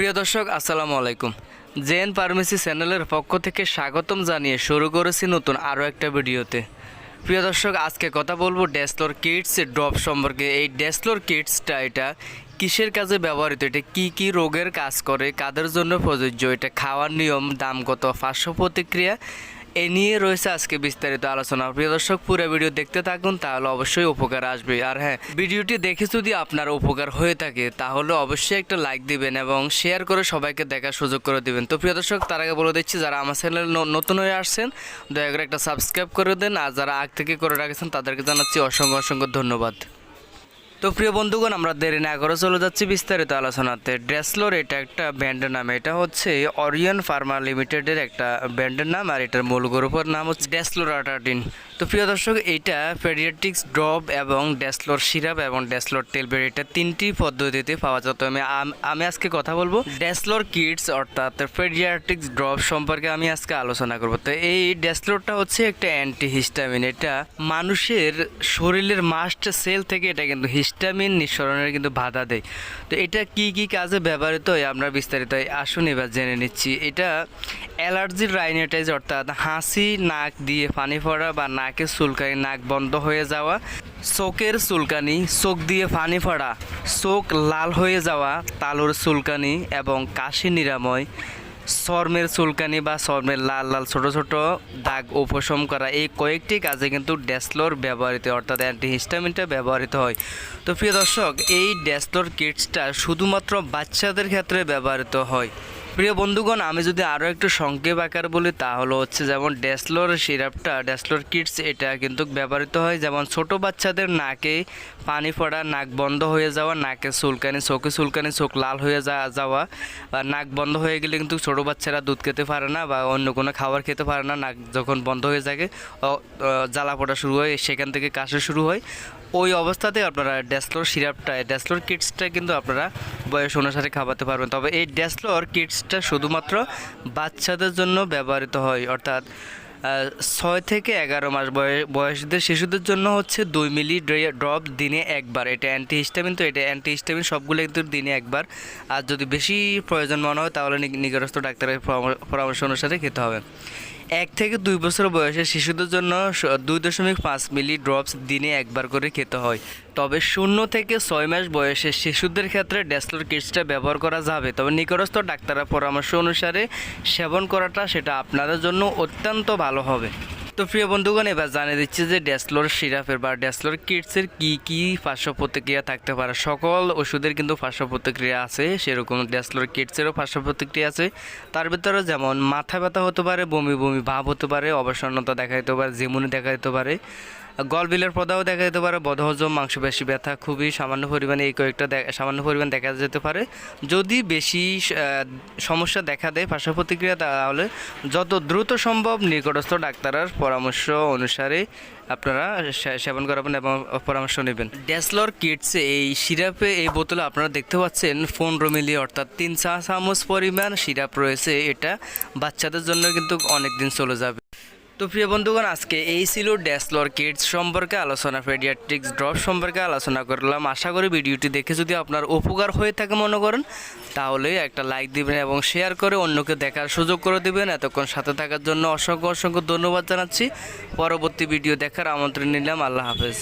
প্রিয় দর্শক, আসসালামু আলাইকুম। জেন ফার্মেসি চ্যানেলের পক্ষ থেকে স্বাগতম জানিয়ে শুরু করেছি নতুন আরও একটা ভিডিওতে। প্রিয় দর্শক, আজকে কথা বলব ড্যাসলোর কিটস ড্রপ সম্পর্কে। এই ড্যাসলোর কিটসটা, এটা কিসের কাজে ব্যবহৃত? এটা কি কি রোগের কাজ করে? কাদের জন্য প্রযোজ্য? এটা খাওয়ার নিয়ম, দাম কত? পার্শ্ব প্রতিক্রিয়া এ নিয়ে রয়েছে আজকে বিস্তারিত আলোচনা। প্রিয় দর্শক, পুরো ভিডিও দেখতে থাকুন, তাহলে অবশ্যই উপকার আসবে। আর হ্যাঁ ভিডিওটি দেখে যদি আপনার উপকার হয়ে থাকে, তাহলে অবশ্যই একটা লাইক দিবেন এবং শেয়ার করে সবাইকে দেখার সুযোগ করে দিবেন। তো প্রিয় দর্শক, তার আগে বলে দিচ্ছি, যারা আমার চ্যানেল নতুন হয়ে আসছেন, দয়া করে একটা সাবস্ক্রাইব করে দেন, আর যারা আগ থেকে করে রাখেছেন, তাদেরকে জানাচ্ছি অসংখ্য অসংখ্য ধন্যবাদ। তো প্রিয় বন্ধুগণ, আমরা দেরি না করে চলে যাচ্ছি বিস্তারিত আলোচনাতে। ড্রেসলোর এটা একটা ব্র্যান্ডের নাম। এটা হচ্ছে অরিয়ন ফার্মা লিমিটেডের একটা ব্র্যান্ডের নাম আর এটার মূল গ্রুপের নাম হচ্ছে ড্যাসলোর আটাটিন তো প্রিয় দর্শক, এইটা পেডিয়াট্রিক্স ড্রপ এবং ড্যাসলোর সিরাপ এবং ড্যাসলোর টেলবের এটা তিনটি পদ্ধতিতে পাওয়া যেত আমি আমি আজকে কথা বলব ড্যাসলোর কিডস অর্থাৎ পেডিয়াট্রিক্স ড্রপ সম্পর্কে আমি আজকে আলোচনা করব। তো এই ড্যাসলোরটা হচ্ছে একটা অ্যান্টি হিস্টামিন এটা মানুষের শরীরের মাস্ট সেল থেকে এটা কিন্তু হিস্টামিন নিঃসরণের কিন্তু বাধা দেয়। তো এটা কি কি কাজে ব্যবহৃত? হয় আমরা বিস্তারিত আসুন, এবার জেনে নিচ্ছি। এটা অ্যালার্জির রাইনাইটাইজ, অর্থাৎ হাসি, নাক দিয়ে পানি পড়া বা নাকে চুলকানি, নাক বন্ধ হয়ে যাওয়া, চোখের চুলকানি, চোখ দিয়ে পানি পড়া, চোখ লাল হয়ে যাওয়া, তালুর চুলকানি এবং কাশি নিরাময় চর্মের চুলকানি বা চর্মের লাল লাল ছোট ছোট দাগ উপশম করা এই কয়েকটি কাজে কিন্তু ড্যাসলোর ব্যবহৃত, অর্থাৎ অ্যান্টিহিস্টামিনটা ব্যবহৃত হয়। তো প্রিয় দর্শক, এই ড্যাসলোর কিটসটা শুধুমাত্র বাচ্চাদের ক্ষেত্রে ব্যবহৃত হয়। প্রিয় বন্ধুগণ, আমি যদি আরও একটু সংক্ষেপ আকার বলি, তাহলে হচ্ছে যেমন ড্যাসলোর সিরাপটা, ড্যাসলোর কিটস এটা কিন্তু ব্যবহৃত হয় যেমন ছোট বাচ্চাদের নাকে পানি পড়া, নাক বন্ধ হয়ে যাওয়া, নাকে চুলকানি, চোখে চুলকানি, চোখ লাল হয়ে যা যাওয়া বা নাক বন্ধ হয়ে গেলে কিন্তু ছোট বাচ্চারা দুধ খেতে পারে না বা অন্য কোনো খাবার খেতে পারে না। নাক যখন বন্ধ হয়ে যায় জ্বালা পড়া শুরু হয়, সেখান থেকে কাশি শুরু হয়। ওই অবস্থাতে আপনারা ড্যাসলোর সিরাপটা ড্যাসলোর কিটসটা কিন্তু আপনারা বয়স অনুসারে খাওয়াতে পারবেন। তবে এই ড্যাসলোর কিটসটা শুধুমাত্র বাচ্চাদের জন্য ব্যবহৃত হয়। অর্থাৎ ছয় থেকে এগারো মাস বয়স বয়সীদের শিশুদের জন্য হচ্ছে দুই মিলি ড্রপ দিনে একবার। এটা অ্যান্টি হিস্টামিন তো এটা অ্যান্টি হিস্টামিন সবগুলো কিন্তু দিনে একবার। আর যদি বেশি প্রয়োজন মনে হয় তাহলে নিকটস্থ ডাক্তারের পরামর- পরামর্শ অনুসারে খেতে হবে। এক থেকে দুই বছর বয়সের শিশুদের জন্য দুই দশমিক পাঁচ মিলি ড্রপস দিনে একবার করে খেতে হয়। তবে শূন্য থেকে ছয় মাস বয়সে শিশুদের ক্ষেত্রে ড্যাসলোর কিটসটা ব্যবহার করা যাবে। তবে নিকটস্থ ডাক্তারের পরামর্শ অনুসারে সেবন করাটা সেটা আপনাদের জন্য অত্যন্ত ভালো হবে। তো প্রিয় বন্ধুগণ, এবার জানিয়ে দিচ্ছি যে ড্যাসলোর সিরাপের বা ড্যাসলোর কিটসের কি কি পার্শ্ব প্রতিক্রিয়া থাকতে পারে। সকল ওষুধের কিন্তু পার্শ্ব প্রতিক্রিয়া আছে, সেরকম ড্যাসলোর কিটসেরও পার্শ্ব প্রতিক্রিয়া আছে। তার ভিতরে যেমন মাথা ব্যথা হতে পারে, বমি বমি ভাব হতে পারে, অবসন্নতা দেখা দিতে পারে জিমুনি দেখা দিতে পারে। গলবিলের পদাও দেখা যেতে পারে, বদহজম, মাংসপেশি ব্যথা, খুবই সামান্য পরিমাণে এই কয়েকটা সামান্য পরিমাণ দেখা যেতে পারে। যদি বেশি সমস্যা দেখা দেয় পার্শ্ব প্রতিক্রিয়া তাহলে যত দ্রুত সম্ভব নিকটস্থ ডাক্তারের পরামর্শ অনুসারে আপনারা সেবন করাবেন এবং পরামর্শ নেবেন। ড্যাসলর কিটস এই সিরাপে এই বোতলে আপনারা দেখতে পাচ্ছেন পনেরো মিলি, অর্থাৎ তিন চা চামচ পরিমাণ সিরাপ রয়েছে। এটা বাচ্চাদের জন্য কিন্তু অনেক দিন চলে যাবে। তো প্রিয় বন্ধুগণ, আজকে এই ছিল ড্যাসলর কিডস সম্পর্কে আলোচনা পেডিয়াট্রিক্স ড্রপ সম্পর্কে আলোচনা করলাম। আশা করি ভিডিওটি দেখে যদি আপনার উপকার হয়ে থাকে মনে করেন, তাহলে একটা লাইক দিবেন এবং শেয়ার করে অন্যকে দেখার সুযোগ করে দিবেন। এতক্ষণ সাথে থাকার জন্য অসংখ্য অসংখ্য ধন্যবাদ জানাচ্ছি। পরবর্তী ভিডিও দেখার আমন্ত্রণ নিলাম। আল্লাহ হাফেজ।